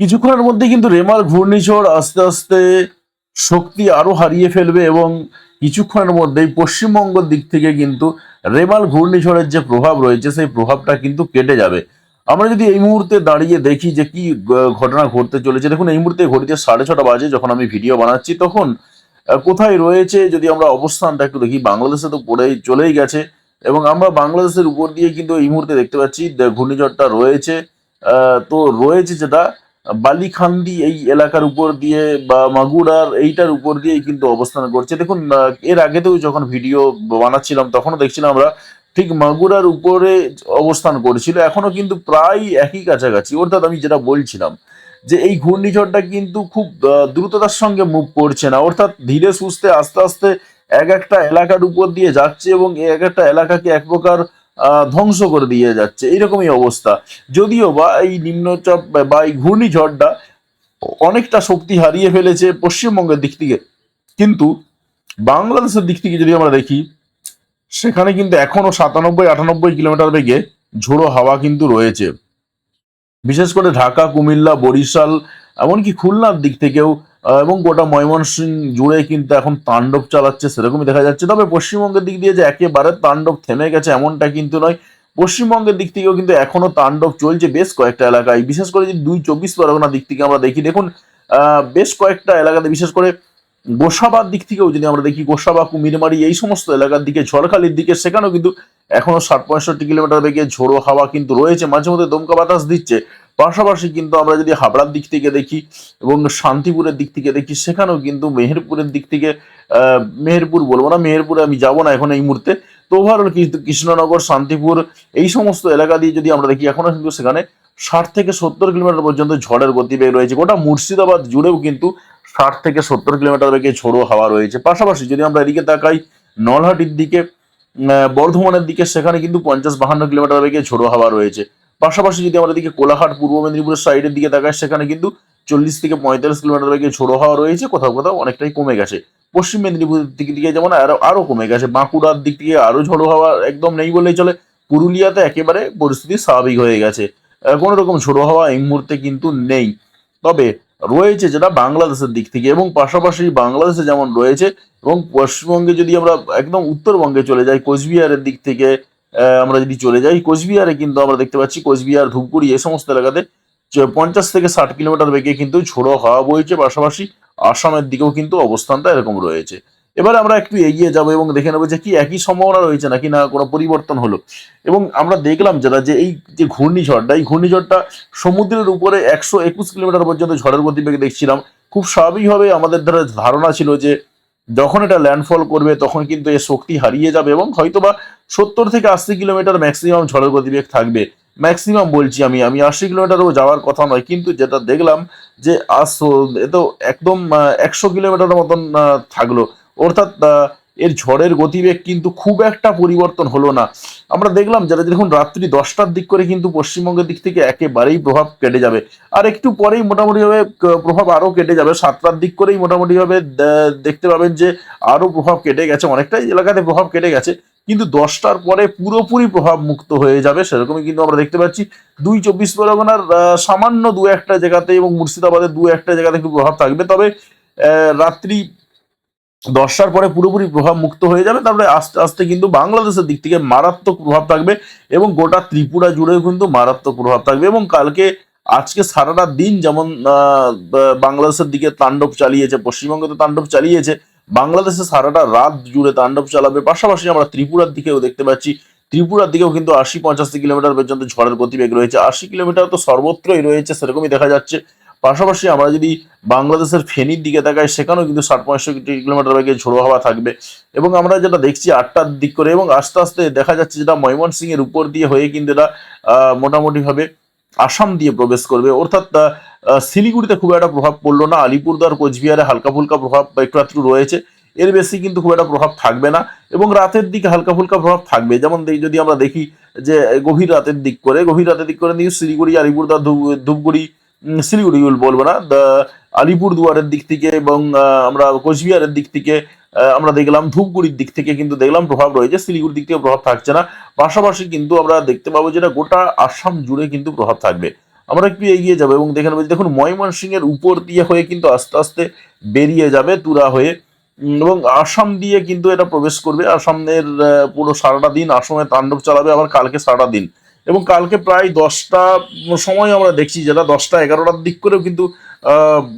কিছুক্ষণের মধ্যে কিন্তু রেমাল ঘূর্ণিঝড় আস্তে আস্তে শক্তি আরও হারিয়ে ফেলবে এবং কিছুক্ষণের মধ্যেই পশ্চিমবঙ্গের দিক থেকে কিন্তু রেমাল ঘূর্ণিঝড়ের যে প্রভাব রয়েছে, সেই প্রভাবটা কিন্তু কেটে যাবে। আমরা যদি এই মুহূর্তে দাঁড়িয়ে দেখি যে কি ঘটনা ঘটতে চলেছে, দেখুন এই মুহূর্তে ঘড়িতে সাড়ে ছটা বাজে যখন আমি ভিডিও বানাচ্ছি, তখন কোথায় রয়েছে যদি আমরা অবস্থানটা একটু দেখি, বাংলাদেশে তো পড়েই, চলেই গেছে এবং আমরা বাংলাদেশের উপর দিয়ে কিন্তু এই মুহূর্তে দেখতে পাচ্ছি ঘূর্ণিঝড়টা রয়েছে তো রয়েছে যেটা বালিখান্দি এই এলাকার উপর দিয়ে বা মাগুরার এইটার উপর দিয়েই কিন্তু অবস্থান করছে। দেখুন এর আগেতেও যখন ভিডিও বানাচ্ছিলাম তখনও দেখছিলাম আমরা ঠিক মাগুরার উপরে অবস্থান করেছিল। এখনও কিন্তু প্রায় একই কাছাকাছি। অর্থাৎ আমি যেটা বলছিলাম যে এই ঘূর্ণিঝড়টা কিন্তু খুব দ্রুততার সঙ্গে মুভ করছে না। অর্থাৎ ধীরে সুস্থে আস্তে আস্তে এক একটা এলাকার উপর দিয়ে যাচ্ছে এবং এক একটা এলাকাকে এক প্রকার আহ, ধ্বংস করে দিয়ে যাচ্ছে। এইরকমই অবস্থা। যদিও বা এই নিম্নচাপ বা- এই ঘূর্ণিঝড়টা অনেকটা শক্তি হারিয়ে ফেলেছে পশ্চিমবঙ্গের দিক থেকে। কিন্তু বাংলাদেশের দিক থেকে যদি আমরা দেখি, সেখানে কিন্তু এখনও সাতানব্বই, আটানব্বই কিলোমিটার বেগে ঝোড়ো হাওয়া কিন্তু রয়েছে। বিশেষ করে ঢাকা, কুমিল্লা, বরিশাল, এমনকি খুলনার দিক থেকেও এবং গোটা ময়মনসিং জুড়ে কিন্তু এখন তাণ্ডব চালাচ্ছে, সেরকমই দেখা যাচ্ছে। তবে পশ্চিমবঙ্গের দিক দিয়ে যে একেবারে তাণ্ডব থেমে গেছে, এমনটা কিন্তু নয়। পশ্চিমবঙ্গের দিক থেকেও কিন্তু এখনও তাণ্ডব চলছে বেশ কয়েকটা এলাকায়। বিশেষ করে যদি দুই চব্বিশ পরগনার দিক থেকে আমরা দেখি, দেখুন বেশ কয়েকটা এলাকাতে, বিশেষ করে গোসাবার দিক থেকেও যদি আমরা দেখি, গোসাবা, কুমিরমারি, এই সমস্ত এলাকার দিকে, ঝড়খালির দিকে, সেখানেও কিন্তু এখনও ষাট পঁয়ষট্টি কিলোমিটার বেগে ঝোড়ো হাওয়া কিন্তু রয়েছে। মাঝে মধ্যে দমকা বাতাস দিচ্ছে। পাশাপাশি কিন্তু আমরা যদি হাবড়ার দিক থেকে দেখি এবং শান্তিপুরের দিক থেকে দেখি, সেখানেও কিন্তু মেহেরপুরের দিক থেকে মেহেরপুর বলব না, মেহেরপুরে আমি যাব না এখন এই মুহূর্তে। তো ওভারঅল কিন্তু কৃষ্ণনগর, শান্তিপুর এই সমস্ত এলাকা দিয়ে যদি আমরা দেখি, এখনও কিন্তু সেখানে ষাট থেকে সত্তর কিলোমিটার পর্যন্ত ঝড়ের গতিবেগ রয়েছে। গোটা মুর্শিদাবাদ জুড়েও কিন্তু ষাট থেকে সত্তর কিলোমিটার বেগে ঝোড়ো হাওয়া রয়েছে। পাশাপাশি যদি আমরা এদিকে তাকাই, নলহাটির দিকে বর্ধমানের দিকে, সেখানে কিন্তু পঞ্চাশ বাহান্ন কিলোমিটার বেগে ঝোড়ো হাওয়া রয়েছে। পাশাপাশি যদি আমরা এদিকে কোলাহাট পূর্ব মেদিনীপুরের সাইডের দিকে তাকাই সেখানে কিন্তু চল্লিশ থেকে পঁয়তাল্লিশ কিলোমিটার বেগে ঝোড়ো হাওয়া রয়েছে, কোথাও কোথাও অনেকটাই কমে গেছে। পশ্চিম মেদিনীপুরের দিক দিকে যেমন আরও আরও কমে গেছে। বাঁকুড়ার দিক থেকে আরও ঝোড়ো হাওয়া একদম নেই বলেই চলে। পুরুলিয়াতে একেবারে পরিস্থিতি স্বাভাবিক হয়ে গেছে। কোনো রকম ঝোড়ো হাওয়া এই মুহূর্তে কিন্তু নেই। তবে রয়েছে যেটা বাংলাদেশের দিক থেকে এবং পাশাপাশি বাংলাদেশে যেমন রয়েছে এবং পশ্চিমবঙ্গে যদি আমরা একদম উত্তরবঙ্গে চলে যাই, কোচবিহারের দিক থেকে আমরা যদি চলে যাই, কোচবিহারে কিন্তু আমরা দেখতে পাচ্ছি কোচবিহার, ধূপগুড়ি এই সমস্ত এলাকাতে পঞ্চাশ থেকে ষাট কিলোমিটার বেগে কিন্তু ঝোড়ো হাওয়া বইছে। পাশাপাশি আসামের দিকেও কিন্তু অবস্থানটা এরকম রয়েছে। এবারে আমরা একটু এগিয়ে যাব এবং দেখে নেব যে কি একই সম্ভাবনা রয়েছে নাকি না, কোনো পরিবর্তন হলো। এবং আমরা দেখলাম যেটা যে এই যে ঘূর্ণিঝড়টা, এই ঘূর্ণিঝড়টা সমুদ্রের উপরে একশো একুশ কিলোমিটার পর্যন্ত ঝড়ের গতিবেগ দেখছিলাম। খুব স্বাভাবিকভাবে আমাদের ধারণা ছিল যে যখন এটা ল্যান্ডফল করবে, তখন কিন্তু এর শক্তি হারিয়ে যাবে এবং হয়তোবা সত্তর থেকে আশি কিলোমিটার ম্যাক্সিমাম ঝড়ের গতিবেগ থাকবে। ম্যাক্সিমাম বলছি আমি আমি আশি কিলোমিটারও যাওয়ার কথা নয়, কিন্তু যেটা দেখলাম যে আস এ তো একদম একশো কিলোমিটার মতন থাকল। অর্থাৎ এর ঝড়ের গতিবেগ কিন্তু খুব একটা পরিবর্তন হলো না। আমরা দেখলাম যারা দেখুন রাত্রি দশটার দিক করে কিন্তু পশ্চিমবঙ্গের দিক থেকে একেবারেই প্রভাব কেটে যাবে। আর একটু পরেই মোটামুটিভাবে প্রভাব আরও কেটে যাবে। সাতটার দিক করেই মোটামুটিভাবে দেখতে পাবেন যে আরও প্রভাব কেটে গেছে। অনেকটাই এলাকাতে প্রভাব কেটে গেছে। কিন্তু দশটার পরে পুরোপুরি প্রভাব মুক্ত হয়ে যাবে সেরকমই কিন্তু আমরা দেখতে পাচ্ছি। দুই চব্বিশ পরগনার সামান্য দু একটা জায়গাতে এবং মুর্শিদাবাদের দু একটা জায়গাতে একটু প্রভাব থাকবে। তবে রাত্রি দশটার পরে পুরোপুরি প্রভাব মুক্ত হয়ে যাবে, তারপরে আস্তে আস্তে কিন্তু বাংলাদেশের দিক থেকে মারাত্মক প্রভাব থাকবে এবং গোটা ত্রিপুরা জুড়েও কিন্তু মারাত্মক প্রভাব থাকবে এবং কালকে, আজকে সারাটা দিন যেমন বাংলাদেশের দিকে তাণ্ডব চালিয়েছে পশ্চিমবঙ্গে তো তাণ্ডব চালিয়েছে, বাংলাদেশে সারাটা রাত জুড়ে তাণ্ডব চালাবে, পাশাপাশি আমরা ত্রিপুরার দিকেও দেখতে পাচ্ছি, ত্রিপুরার দিকেও কিন্তু আশি পঁচাশি কিলোমিটার পর্যন্ত ঝড়ের গতিবেগ রয়েছে, আশি কিলোমিটার তো সর্বত্রই রয়েছে, সেরকমই দেখা যাচ্ছে। পাশাপাশি আমরা যদি বাংলাদেশের ফেনীর দিকে তাকাই, সেখানেও কিন্তু ষাট পঁয়ষট্টি কিলোমিটার বেগে ঝোড়ো হাওয়া থাকবে। এবং আমরা যেটা দেখছি আটটার দিক করে, এবং আস্তে আস্তে দেখা যাচ্ছে যেটা ময়মনসিং এর উপর দিয়ে হয়ে কিন্তু এটা মোটামুটিভাবে আসাম দিয়ে প্রবেশ করবে। অর্থাৎ শিলিগুড়িতে খুব একটা প্রভাব পড়ল না আলিপুরদার কোচবিহারে হালকা ফুলকা প্রভাব একটু একটু রয়েছে। এর বেশি কিন্তু খুব একটা প্রভাব থাকবে না, এবং রাতের দিকে হালকা ফুলকা প্রভাব থাকবে। যেমন যদি আমরা দেখি যে, গভীর রাতের দিক করে, গভীর রাতের দিক করে নিয়ে শিলিগুড়ি আলিপুরদার ধূপ- ধূপগুড়ি শিলিগুড়ি বলব না। দা- আলিপুর দুয়ারের দিক থেকে এবং আমরা কোচবিহারের দিক থেকে আমরা দেখলাম ধূপগুড়ির দিক থেকে কিন্তু দেখলাম প্রভাব রয়েছে। শিলিগুড়ির দিক থেকে প্রভাব থাকছে না। পাশাপাশি কিন্তু আমরা দেখতে পাবো যেটা গোটা আসাম জুড়ে কিন্তু প্রভাব থাকবে। আমরা একটু এগিয়ে যাব এবং দেখে নেব দেখুন ময়মনসিংহ এর উপর দিয়ে হয়ে কিন্তু আস্তে আস্তে বেরিয়ে যাবে তুরা হয়ে। এবং আসাম দিয়ে কিন্তু এটা প্রবেশ করবে। আসামের পুরো সারাটা দিন আসামে তাণ্ডব চালাবে। আবার কালকে সারাটা দিন। এবং কালকে প্রায় দশটা সময় আমরা দেখছি যেটা দশটা এগারোটার দিক করেও কিন্তু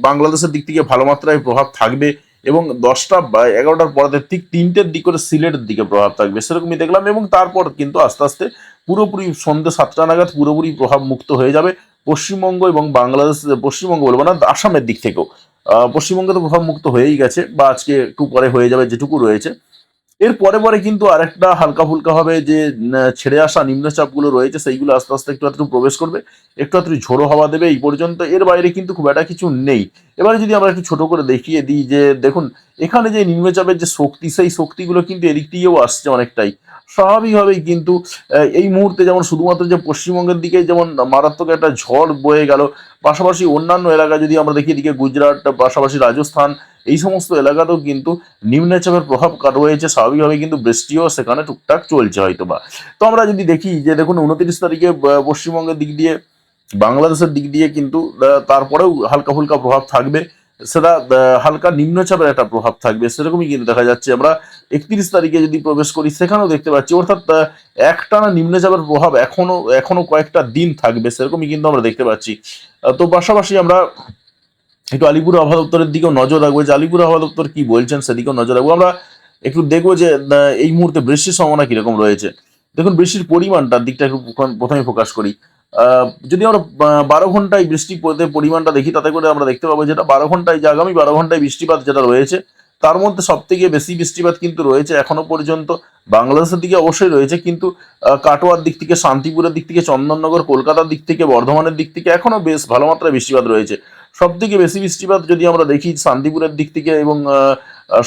বাংলাদেশের দিক থেকে ভালো মাত্রায় প্রভাব থাকবে এবং দশটা বা এগারোটার পরে ঠিক তিনটের দিক করে সিলেটের দিকে প্রভাব থাকবে, সেরকমই দেখলাম এবং তারপর কিন্তু আস্তে আস্তে পুরোপুরি সন্ধ্যে সাতটা নাগাদ পুরোপুরি প্রভাব মুক্ত হয়ে যাবে পশ্চিমবঙ্গ এবং বাংলাদেশ, পশ্চিমবঙ্গ বলব না, আসামের দিক থেকেও। পশ্চিমবঙ্গে তো প্রভাব মুক্ত হয়েই গেছে বা আজকে একটু পরে হয়ে যাবে যেটুকু রয়েছে। এর পরে পরে কিন্তু আরেকটা হালকা ফুলকা হবে যে ছেড়ে আসা নিম্নচাপগুলো রয়েছে, সেইগুলো আস্তে আস্তে একটু একটু প্রবেশ করবে, একটু একটু ঝোড়ো হওয়া দেবে এই পর্যন্ত। এর বাইরে কিন্তু খুব একটা কিছু নেই। এবারে যদি আমরা একটু ছোট করে দেখিয়ে দিই যে, দেখুন, এখানে যে নিম্নচাপের যে শক্তি, সেই শক্তিগুলো কিন্তু এদিক দিয়েও আসছে অনেকটাই। স্বাভাবিকভাবেই কিন্তু এই মুহূর্তে যেমন শুধুমাত্র যে পশ্চিমবঙ্গের দিকে যেমন মারাত্মক একটা ঝড় বয়ে গেল, পাশাপাশি অন্যান্য এলাকা যদি আমরা দেখি, এদিকে গুজরাট, পাশাপাশি রাজস্থান এই সমস্ত এলাকাতেও কিন্তু নিম্নচাপের প্রভাব রয়েছে স্বাভাবিকভাবে কিন্তু বৃষ্টিও সেখানে টুকটাক চলছে হয়তো বা তো আমরা যদি দেখি যে দেখুন উনত্রিশ তারিখে পশ্চিমবঙ্গের দিক দিয়ে বাংলাদেশের দিক দিয়ে কিন্তু তারপরেও হালকা ফুলকা প্রভাব থাকবে। সেটা হালকা নিম্নচাপের একটা প্রভাব থাকবে সেরকমই কিন্তু দেখা যাচ্ছে। আমরা একত্রিশ তারিখে যদি প্রবেশ করি সেখানেও দেখতে পাচ্ছি অর্থাৎ আহ, একটানা নিম্নচাপের প্রভাব এখনও এখনও কয়েকটা দিন থাকবে সেরকমই কিন্তু আমরা দেখতে পাচ্ছি। তো পাশাপাশি আমরা একটু আলিপুর আবহাওয়া দপ্তরের দিকেও নজর রাখব। যে আলিপুর আবহাওয়া দপ্তর কি বলছেন সেদিকেও নজর রাখব। আমরা একটু দেখব যে এই মুহূর্তে বৃষ্টির সম্ভাবনা কীরকম রয়েছে। দেখুন, বৃষ্টির পরিমাণটার দিকটা একটু প্রথমে ফোকাস করি। যদি আমরা বারো ঘন্টায় বৃষ্টি পরিমাণটা দেখি, তাতে করে আমরা দেখতে পাবো যেটা বারো ঘন্টায়, যে আগামী বারো ঘন্টায় বৃষ্টিপাত যেটা রয়েছে, তার মধ্যে সব থেকে বেশি বৃষ্টিপাত কিন্তু রয়েছে এখনও পর্যন্ত। বাংলাদেশের দিকে অবশ্যই রয়েছে, কিন্তু কাটোয়ার দিক থেকে, শান্তিপুরের দিক থেকে, চন্দননগর, কলকাতার দিক থেকে, বর্ধমানের দিক থেকে এখনও বেশ ভালো মাত্রায় বৃষ্টিপাত রয়েছে। সব থেকে বেশি বৃষ্টিপাত যদি আমরা দেখি শান্তিপুরের দিক থেকে এবং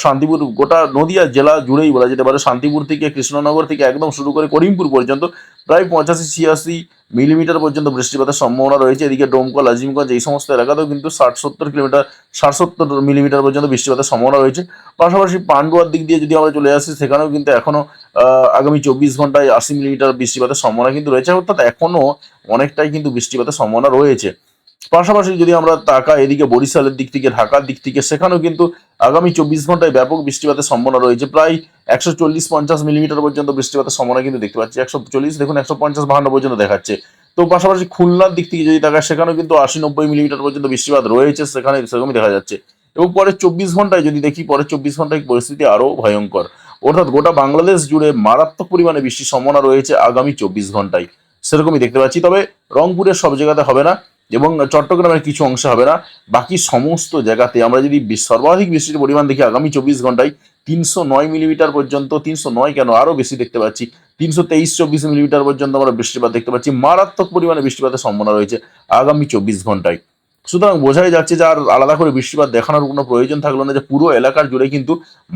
শান্তিপুর গোটা নদিয়া জেলা জুড়েই বলা যেতে পারে, শান্তিপুর থেকে কৃষ্ণনগর থেকে একদম শুরু করে করিমপুর পর্যন্ত প্রায় পঁচাশি, ছিয়াশি মিলিমিটার পর্যন্ত বৃষ্টিপাতের সম্ভাবনা রয়েছে। এদিকে ডোমকল, আজিমগঞ্জ এই সমস্ত এলাকাতেও কিন্তু ষাট, সত্তর কিলোমিটার, ষাট, সত্তর মিলিমিটার পর্যন্ত বৃষ্টিপাতের সম্ভাবনা রয়েছে। পাশাপাশি পান্ডুয়ার দিক দিয়ে যদি আমরা চলে আসি, সেখানেও কিন্তু এখনও আগামী চব্বিশ ঘন্টায় আশি মিলিমিটার বৃষ্টিপাতের সম্ভাবনা কিন্তু রয়েছে। অর্থাৎ এখনও অনেকটাই কিন্তু বৃষ্টিপাতের সম্ভাবনা রয়েছে। পাশাপাশি যদি আমরা তাকা এদিকে বরিশালের দিক থেকে, ঢাকার দিক থেকে, সেখানেও কিন্তু আগামী চব্বিশ ঘন্টায় ব্যাপক বৃষ্টিপাতের সম্ভাবনা রয়েছে। প্রায় একশো চল্লিশ পঞ্চাশ মিলিমিটার পর্যন্ত বৃষ্টিপাতের সম্ভাবনা কিন্তু দেখতে পাচ্ছি। একশো চল্লিশ দেখুন, একশো পঞ্চাশ বাহান্ন পর্যন্ত দেখাচ্ছে। তো পাশাপাশি খুলনার দিক থেকে যদি তাকায় সেখানেও কিন্তু আশি নব্বই মিলিমিটার পর্যন্ত বৃষ্টিপাত রয়েছে, সেখানে সেরকমই দেখা যাচ্ছে। এবং পরের চব্বিশ ঘন্টায় যদি দেখি, পরের চব্বিশ ঘন্টায় পরিস্থিতি আরও ভয়ঙ্কর। অর্থাৎ গোটা বাংলাদেশ জুড়ে মারাত্মক পরিমাণে বৃষ্টির সম্ভাবনা রয়েছে আগামী চব্বিশ ঘন্টায়। সেরকমই দেখতে পাচ্ছি। তবে রংপুরের সব জায়গাতে হবে না। এবং চট্টগ্রামের কিছু অংশে হবে না। বাকি সমস্ত জায়গাতে আমরা যদি সর্বাধিক বৃষ্টির পরিমাণ দেখি আগামী চব্বিশ ঘন্টায় তিনশো নয় মিলিমিটার পর্যন্ত, তিনশো নয় কেন আরও বেশি দেখতে পাচ্ছি, তিনশো তেইশ চব্বিশ মিলিমিটার পর্যন্ত আমরা বৃষ্টিপাত দেখতে পাচ্ছি। মারাত্মক পরিমাণে বৃষ্টিপাতের সম্ভাবনা রয়েছে আগামী চব্বিশ ঘন্টায়। সুতরাং বোঝাই যাচ্ছে যে আর আলাদা করে বৃষ্টিপাত দেখানোর কোনো প্রয়োজন থাকল না, যে পুরো এলাকার জুড়ে কিন্তু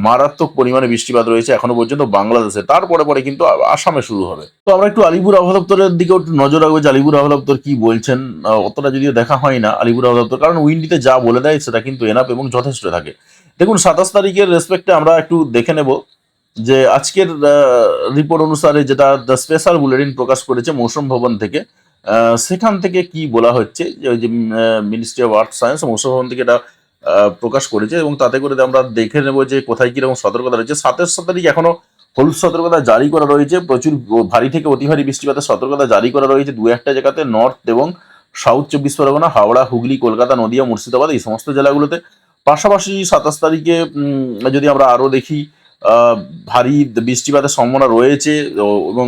মারাত্মক পরিমাণে বৃষ্টিপাত রয়েছে এখনও পর্যন্ত বাংলাদেশে। তারপরে পরে কিন্তু আসামে শুরু হবে। তো আমরা একটু আলিপুর আবহাওয়া দিকে একটু নজর রাখব যে আলিপুর আবহাওয়া দপ্তর কি বলছেন অতটা যদিও দেখা হয় না আলিপুর আবহাওয়া দপ্তর, কারণ উইন্ডিতে যা বলে দেয় সেটা কিন্তু এনাফ এবং যথেষ্ট থাকে। দেখুন, সাতাশ তারিখের রেসপেক্টে আমরা একটু দেখে নেব যে আজকের রিপোর্ট অনুসারে যেটা দ্য স্পেশাল বুলেটিন প্রকাশ করেছে মৌসুম ভবন থেকে সেখান থেকে কি বলা হচ্ছে? যে মিনিস্ট্রি অফ আর্থ সায়েন্স মৌসুম থেকে এটা প্রকাশ করেছে এবং তাতে করে আমরা দেখে নেব যে কোথায় কীরকম সতর্কতা রয়েছে। সাতের তারিখ এখনও হলুদ সতর্কতা জারি করা রয়েছে। প্রচুর ভারী থেকে অতি ভারী বৃষ্টিপাতের সতর্কতা জারি করা রয়েছে দু একটা জায়গাতে, নর্থ এবং সাউথ চব্বিশ পরগনা, হাওড়া, হুগলি, কলকাতা, নদিয়া, মুর্শিদাবাদ এই সমস্ত জেলাগুলোতে। পাশাপাশি সাতাশ তারিখে যদি আমরা আরও দেখি ভারী বৃষ্টিপাতের সম্ভাবনা রয়েছে এবং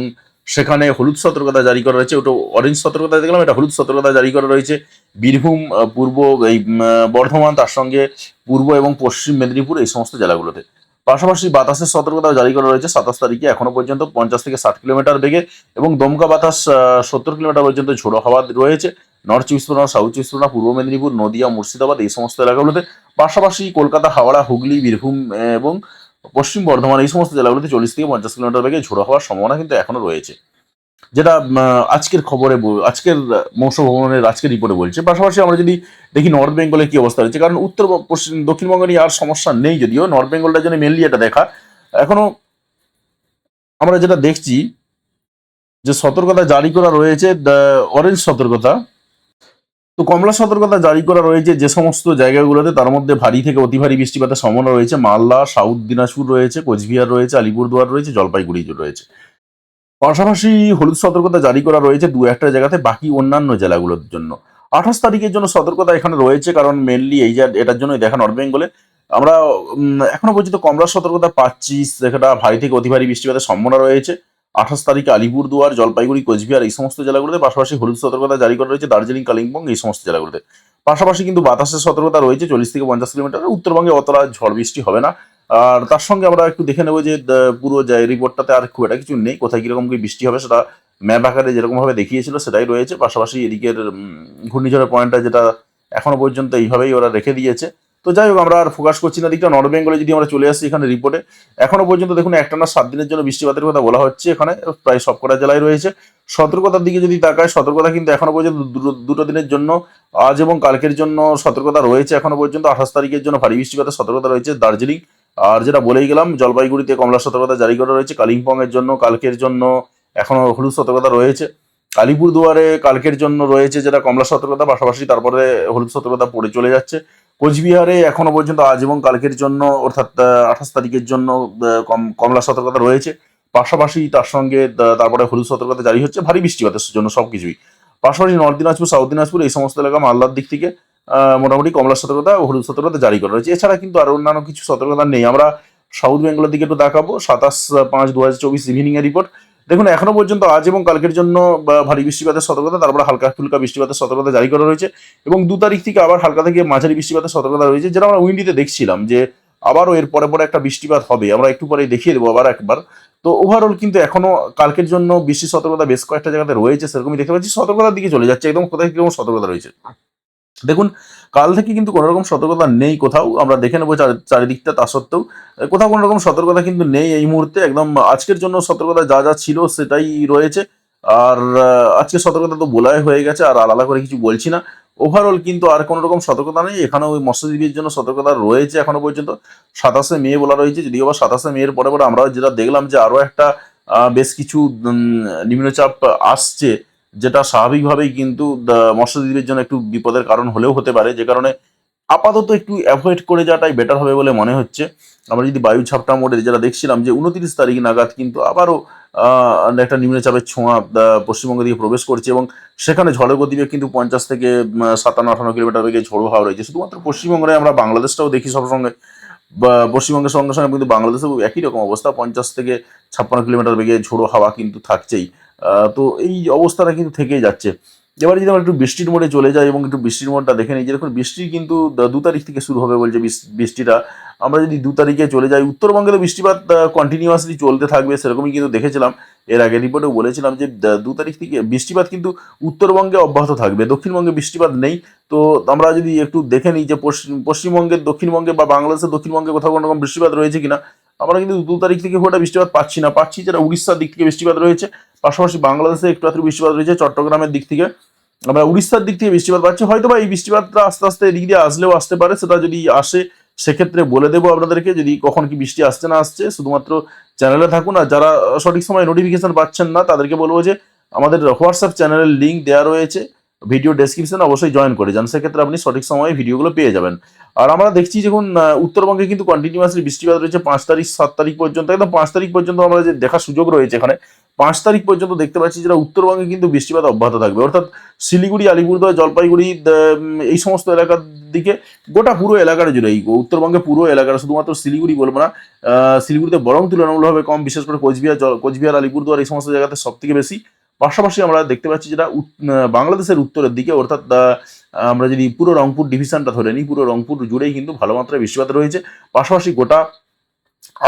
সেখানে হলুদ সতর্কতা জারি করা রয়েছে, ওটা অরেঞ্জ সতর্কতা দেখলাম, এটা হলুদ সতর্কতা জারি করা রয়েছে। বীরভূম পূর্ব, এই বর্ধমান, তার সঙ্গে পূর্ব এবং পশ্চিম মেদিনীপুর, এই সমস্ত জেলাগুলোতে। পাশাপাশি বাতাসের সতর্কতা জারি করা রয়েছে, সাতাশ তারিখে এখনও পর্যন্ত পঞ্চাশ থেকে ষাট কিলোমিটার বেগে এবং দমকা বাতাস সত্তর কিলোমিটার পর্যন্ত ঝোড়ো হাওয়া রয়েছে। নর্থ চব্বিশ পরগনা সাউথ চব্বিশ পরগনা পূর্ব মেদিনীপুর, নদিয়া, মুর্শিদাবাদ, এই সমস্ত এলাকাগুলোতে। পাশাপাশি কলকাতা, হাওড়া, হুগলি, বীরভূম এবং পশ্চিম বর্ধমান এই সমস্ত জেলাগুলোতে চল্লিশ থেকে পঞ্চাশ কিলোমিটার বেগে ঝোড়ো হওয়ার সম্ভাবনা কিন্তু এখনও রয়েছে। যেটা আজকের খবরে আজকের মৌসুম ভবনের আজকের রিপোর্টে বলছে। পাশাপাশি আমরা যদি দেখি নর্থ বেঙ্গলে কি অবস্থা রয়েছে, কারণ উত্তর পশ্চিম, দক্ষিণবঙ্গে নিয়ে আর সমস্যা নেই যদিও। নর্থ বেঙ্গলটার জন্য মেনলি এটা দেখা। এখনও আমরা যেটা দেখছি, যে সতর্কতা জারি করা রয়েছে অরেঞ্জ সতর্কতা। তো কমলা সতর্কতা জারি করা রয়েছে যে সমস্ত জায়গাগুলোতে, তার মধ্যে ভারী থেকে অতি ভারী বৃষ্টিপাতের সম্ভাবনা রয়েছে। মালদা, সাউথ দিনাজপুর রয়েছে, কোচবিহার রয়েছে, আলিপুরদুয়ার রয়েছে জলপাইগুড়ি রয়েছে। পাশাপাশি হলুদ সতর্কতা জারি করা রয়েছে দু একটা জায়গাতে, বাকি অন্যান্য জেলাগুলোর জন্য। আঠাশ তারিখের জন্য সতর্কতা এখানে রয়েছে, কারণ মেনলি এই যে এটার জন্যই দেখা নর্থ বেঙ্গলে আমরা এখনও পর্যন্ত কমলা সতর্কতা পাচ্ছি, সেটা ভারী থেকে অতি ভারী বৃষ্টিপাতের সম্ভাবনা রয়েছে। আঠাশ তারিখে আলিপুরদুয়ার, জলপাইগুড়ি, কোচবিহার এই সমস্ত জেলাগুলোতে, পাশাপাশি হলুদ সতর্কতা জারি করা রয়েছে, দার্জিলিং, কালিম্পং এই সমস্ত জেলাগুলোতে। পাশাপাশি কিন্তু বাতাসের সতর্কতা রয়েছে, চল্লিশ থেকে পঞ্চাশ কিলোমিটার। উত্তরবঙ্গে অতটা ঝড় বৃষ্টি হবে না। আর তার সঙ্গে আমরা একটু দেখে নেব যে পুরো রিপোর্টটাতে আর খুব একটা কিছু নেই, কোথায় কীরকম কি বৃষ্টি হবে সেটা ম্যাপ আকারে যেরকমভাবে দেখিয়েছিল সেটাই রয়েছে। পাশাপাশি এদিকের ঘূর্ণিঝড়ের পয়েন্টটা যেটা এখনও পর্যন্ত এইভাবেই ওরা রেখে দিয়েছে। তো যাই হোক, আমরা আর ফোকাস করছি না দিকটা নর্থ বেঙ্গলে যদি আমরা চলে আসি এখানে রিপোর্টে এখনও পর্যন্ত দেখুন একটানা সাত দিনের জন্য বৃষ্টিপাতের কথা বলা হচ্ছে এখানে, প্রায় সবকটা জেলায় রয়েছে। সতর্কতার দিকে যদি তাকায়, সতর্কতা কিন্তু এখনও পর্যন্ত দুটো- দিনের জন্য, আজ এবং কালকের জন্য সতর্কতা রয়েছে এখনও পর্যন্ত। আঠাশ তারিখের জন্য ভারী বৃষ্টিপাতের সতর্কতা রয়েছে দার্জিলিং। আর যেটা বলেই গেলাম, জলপাইগুড়িতে কমলা সতর্কতা জারি করা রয়েছে। কালিম্পং এর জন্য, কালকের জন্য এখনও হলুদ সতর্কতা রয়েছে। আলিপুরদুয়ারে কালকের জন্য রয়েছে যেটা কমলা সতর্কতা, পাশাপাশি তারপরে হলুদ সতর্কতা পড়ে চলে যাচ্ছে। কোচবিহারে এখনও পর্যন্ত আজ এবং কালকের জন্য, অর্থাৎ আঠাশ তারিখের জন্য কম- কমলা সতর্কতা রয়েছে। পাশাপাশি তার সঙ্গে তারপরে হলুদ সতর্কতা জারি হচ্ছে, ভারী বৃষ্টিপাতের জন্য সবকিছুই পাশাপাশি নর্থ দিনাজপুর, সাউথ দিনাজপুর, এই সমস্ত এলাকা মালদার দিক থেকে মোটামুটি কমলা সতর্কতা ও হলুদ সতর্কতা জারি করা রয়েছে। এছাড়া কিন্তু আরও অন্যান্য কিছু সতর্কতা নেই। আমরা সাউথ বেঙ্গলের দিকে একটু দেখাবো সাতাশ পাঁচ দু হাজার চব্বিশ ইভিনিং এর রিপোর্ট। দেখুন, এখনও পর্যন্ত আজ এবং কালকের জন্য ভারী বৃষ্টিপাতের সতর্কতা, তারপরে হালকা ফুলকা বৃষ্টিপাতের সতর্কতা জারি করা রয়েছে এবং দু তারিখ থেকে আবার হালকা থেকে মাঝারি বৃষ্টিপাতের সতর্কতা রয়েছে, যেটা আমরা উইন্ডিতে দেখছিলাম যে আবারও এর পরে পরে একটা বৃষ্টিপাত হবে। আমরা একটু পরে দেখিয়ে দেবো আবার একবার। তো ওভারঅল কিন্তু এখনও কালকের জন্য বৃষ্টির সতর্কতা বেশ কয়েকটা জায়গাতে রয়েছে, সেরকমই দেখতে পাচ্ছি। সতর্কতার দিকে চলে যাচ্ছে, একদম কোথায় কীরকম সতর্কতা রয়েছে। দেখুন কাল থেকে কিন্তু কোনো রকম সতর্কতা নেই কোথাও। আমরা দেখে নেব চারি- চারিদিকটা তা সত্ত্বেও। কোথাও কোনো রকম সতর্কতা কিন্তু নেই এই মুহূর্তে। একদম আজকের জন্য সতর্কতা যা যা ছিল সেটাই রয়েছে। আর আহ, আজকের সতর্কতা তো বলাই হয়ে গেছে আর আলাদা করে কিছু বলছি না। ওভারঅল কিন্তু আর কোনো রকম সতর্কতা নেই। এখানেও ওই মৎস্যজীবীর জন্য সতর্কতা রয়েছে এখনও পর্যন্ত। সাতাশে মে বলা রয়েছে যদিও বা সাতাশে মেয়ের পরে পরে আমরা যেটা দেখলাম যে আরও একটা বেশ কিছু নিম্নচাপ আসছে। যেটা স্বাভাবিকভাবেই কিন্তু মৎস্যজীবীর জন্য একটু বিপদের কারণ হলেও হতে পারে। যে কারণে আপাতত একটু অ্যাভয়েড করে যাওয়াটাই বেটার হবে বলে মনে হচ্ছে। আমরা যদি বায়ু ঝাপটা মোড়ে যেটা দেখছিলাম যে উনত্রিশ তারিখ নাগাদ কিন্তু আবারও একটা নিম্নচাপের ছোঁয়া পশ্চিমবঙ্গ দিকে প্রবেশ করছে এবং সেখানে ঝড়ের গতিবেগ কিন্তু পঞ্চাশ থেকে সাতান্ন, আঠান্ন কিলোমিটার বেগে ঝোড়ো হাওয়া রয়েছে। শুধুমাত্র পশ্চিমবঙ্গে আমরা বাংলাদেশটাও দেখি সবসঙ্গে পশ্চিমবঙ্গের সঙ্গে সঙ্গে কিন্তু বাংলাদেশেও একই রকম অবস্থা। পঞ্চাশ থেকে ছাপ্পান্ন কিলোমিটার বেগে ঝোড়ো হাওয়া কিন্তু থাকছেই। তো এই অবস্থাটা কিন্তু থেকেই যাচ্ছে। এবারে যদি আমরা একটু বৃষ্টির মোড়ে চলে যাই এবং একটু বৃষ্টির মোড়টা দেখে নিই, যে দেখুন বৃষ্টি কিন্তু দু তারিখ থেকে শুরু হবে বলছে বৃষ্টিটা। আমরা যদি দু তারিখে চলে যাই, উত্তরবঙ্গে তো বৃষ্টিপাত কন্টিনিউয়াসলি চলতে থাকবে, সেরকমই কিন্তু দেখেছিলাম। এর আগে রিপোর্টেও বলেছিলাম যে দ- তারিখ থেকে বৃষ্টিপাত কিন্তু উত্তরবঙ্গে অব্যাহত থাকবে, দক্ষিণবঙ্গে বৃষ্টিপাত নেই। তো আমরা যদি একটু দেখে নিই যে, পশ্চিম পশ্চিমবঙ্গের দক্ষিণবঙ্গে বা বাংলাদেশের দক্ষিণবঙ্গে কোথাও কোনো রকম বৃষ্টিপাত রয়েছে কিনা, আমরা কিন্তু দু তারিখ থেকে খুব বৃষ্টিপাত পাচ্ছি না। পাচ্ছি যেটা উড়িষ্যার দিক থেকে বৃষ্টিপাত রয়েছে, পাশাপাশি বাংলাদেশে একটু আধটু বৃষ্টিপাত রয়েছে, চট্টগ্রামের দিক থেকে। আমরা উড়িষ্যার দিক থেকে বৃষ্টিপাত পাচ্ছি হয়তো বা এই বৃষ্টিপাতটা আস্তে আস্তে এদিক দিয়ে আসলেও আসতে পারে, সেটা যদি আসে সেক্ষেত্রে বলে দেবো আপনাদেরকে, যদি কখন কি বৃষ্টি আসছে না আসছে, শুধুমাত্র চ্যানেলে থাকুন আর যারা সঠিক সময় নোটিফিকেশন পাচ্ছেন না, তাদেরকে বলব যে আমাদের হোয়াটসঅ্যাপ চ্যানেলের লিঙ্ক দেওয়া রয়েছে ভিডিও ডেসক্রিপশনে অবশ্যই জয়েন করে যান। সেক্ষেত্রে আপনি সঠিক সময়ে ভিডিওগুলো পেয়ে যাবেন। আর আমরা দেখছি যখন উত্তরবঙ্গে কিন্তু কন্টিনিউয়াসলি বৃষ্টিপাত রয়েছে, পাঁচ তারিখ, সাত তারিখ পর্যন্ত, একদম পাঁচ তারিখ পর্যন্ত আমরা যে দেখার সুযোগ রয়েছে এখানে পাঁচ তারিখ পর্যন্ত দেখতে পাচ্ছি যেটা উত্তরবঙ্গে কিন্তু বৃষ্টিপাত অব্যাহত থাকবে। অর্থাৎ শিলিগুড়ি, আলিপুরদুয়ার, জলপাইগুড়ি এই সমস্ত এলাকার দিকে গোটা পুরো এলাকার জুড়ে এই উত্তরবঙ্গে পুরো এলাকার শুধুমাত্র শিলিগুড়ি বলব না শিলিগুড়িতে বরং তুলনামূলকভাবে কম, বিশেষ করে কোচবিহার কোচবিহার, আলিপুরদুয়ার এই সমস্ত জায়গাতে সব থেকে বেশি। পাশাপাশি আমরা দেখতে পাচ্ছি যেটা বাংলাদেশের উত্তরের দিকে, অর্থাৎ আমরা যদি পুরো রংপুর ডিভিশনটা ধরে নিই, পুরো রংপুর জুড়েই কিন্তু ভালো মাত্রায় বৃষ্টিপাত রয়েছে। পাশাপাশি গোটা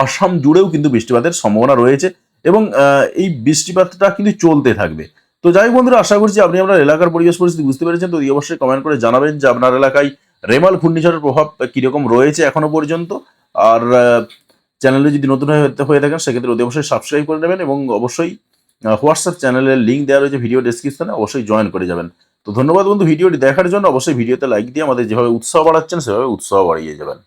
আসাম জুড়েও কিন্তু বৃষ্টিপাতের সম্ভাবনা রয়েছে। এবং এই বৃষ্টিপাতটা কিন্তু চলতে থাকবে। তো যাই বন্ধুরা, আশা করছি আপনি আপনার এলাকার পরিবেশ পরিস্থিতি বুঝতে পেরেছেন। তো অবশ্যই কমেন্ট করে জানাবেন যে আপনার এলাকায় রেমাল ঘূর্ণিঝড়ের প্রভাব কীরকম রয়েছে এখনও পর্যন্ত। আর চ্যানেলে যদি নতুন হয়ে থাকেন, সেক্ষেত্রে অতি অবশ্যই সাবস্ক্রাইব করে নেবেন এবং অবশ্যই হোয়াটসঅ্যাপ চ্যানেলের লিঙ্ক দেওয়া রয়েছে ভিডিও ডেসক্রিপশনে অবশ্যই জয়েন করে যাবেন। তো ধন্যবাদ বন্ধু, ভিডিওটি দেখার জন্য অবশ্যই ভিডিওতে লাইক দিয়ে আমাদের যেভাবে উৎসাহ বাড়াচ্ছেন, সেভাবে উৎসাহ বাড়িয়ে যাবেন।